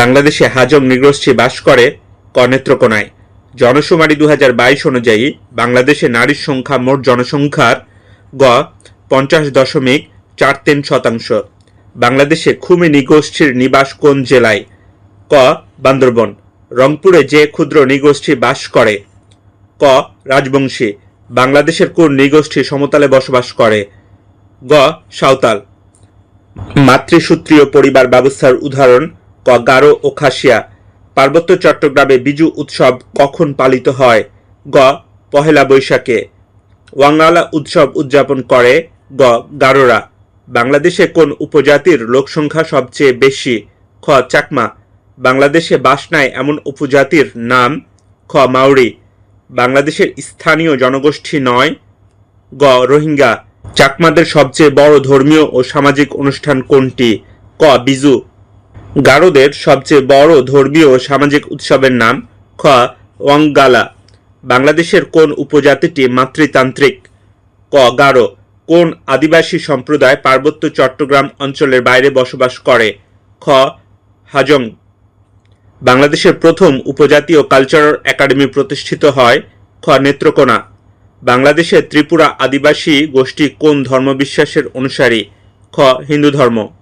বাংলাদেশে হাজং নৃগোষ্ঠী বাস করে ক নেত্রকোনায় জনশুমারি দু অনুযায়ী বাংলাদেশে নারীর সংখ্যা মোট জনসংখ্যার গ পঞ্চাশ দশমিক চার তিন শতাংশ। বাংলাদেশে খুমি নৃগোষ্ঠীর নিবাস কোন জেলায়? ক, বান্দরবন। রংপুরে যে ক্ষুদ্র নৃগোষ্ঠী বাস করে, ক, রাজবংশী। বাংলাদেশের কোন নৃগোষ্ঠী সমতলে বসবাস করে? গ, সাঁওতাল। মাতৃসূত্রীয় পরিবার ব্যবস্থার উদাহরণ গারো ও খাসিয়া। পার্বত্য চট্টগ্রামে বিজু উৎসব কখন পালিত হয়? গ, পহেলা বৈশাখে। ওয়াঙ্গালা উৎসব উদযাপন করে গ গারোরা বাংলাদেশে কোন উপজাতির লোকসংখ্যা সবচেয়ে বেশি? খ, চাকমা। বাংলাদেশে বাস নাই এমন উপজাতির নাম? খ, মাউরি। বাংলাদেশের স্থানীয় জনগোষ্ঠী নয়? গ, রোহিঙ্গা। চাকমাদের সবচেয়ে বড় ধর্মীয় ও সামাজিক অনুষ্ঠান কোনটি? ক, বিজু। গারোদের সবচেয়ে বড় ধর্মীয় ও সামাজিক উৎসবের নাম খ ওয়াঙ্গালা বাংলাদেশের কোন উপজাতিটি মাতৃতান্ত্রিক? ক গারো। কোন আদিবাসী সম্প্রদায় পার্বত্য চট্টগ্রাম অঞ্চলের বাইরে বসবাস করে? খ হাজং। বাংলাদেশের প্রথম উপজাতীয় কালচারাল একাডেমি প্রতিষ্ঠিত হয় খ নেত্রকোনা। বাংলাদেশের ত্রিপুরা আদিবাসী গোষ্ঠী কোন ধর্মবিশ্বাসের অনুসারী? খ হিন্দু ধর্ম।